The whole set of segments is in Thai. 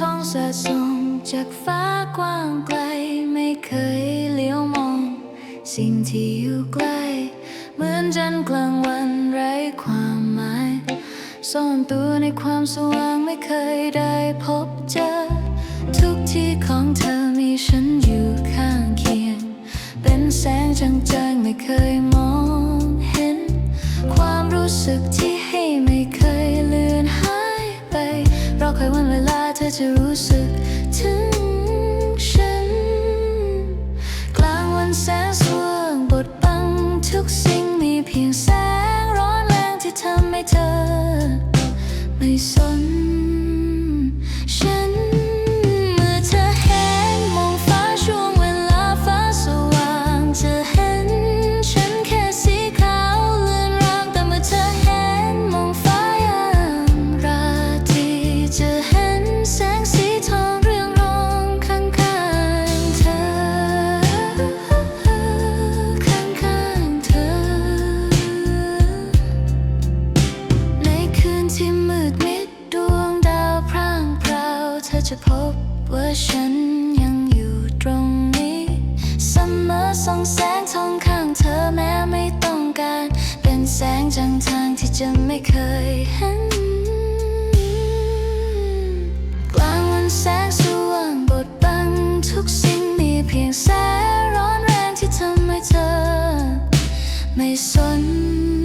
แสงทองสาดส่องจากฟ้ากว้างไกล ไม่เคยเลี้ยวมอง สิ่งที่อยู่ใกล้เหมือนจันกลางวันไร้ความหมายซ่อนตัวในความสว่างไม่เคยได้พบเจอ ทุกที่ของเธอมีฉันอยู่ข้างเคียง เป็นแสงจางๆไม่เคยมองเห็น ความรู้สึก ล จะพบว่าฉันยังอยู่ตรงนี้เสมอส่องแสงทองข้างเธอแม้ไม่ต้องการ เป็นแสงจางทางที่จะไม่เคยเห็น กลางวันแสงสว่างบดบังทุกสิ่งมีเพียงแสงร้อนแรงที่ทำให้เธอ ไม่สน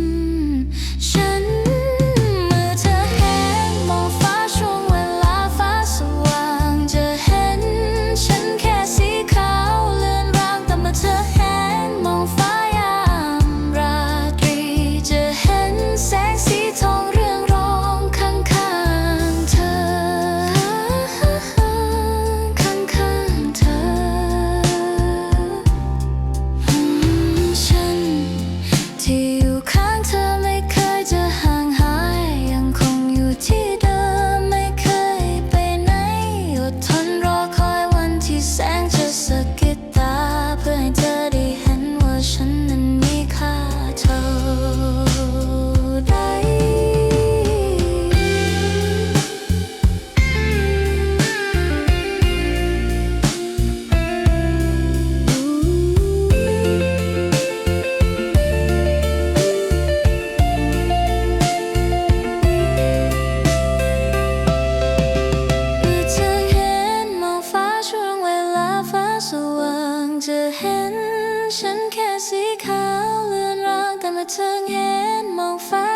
เธอเห็นมองฟ้า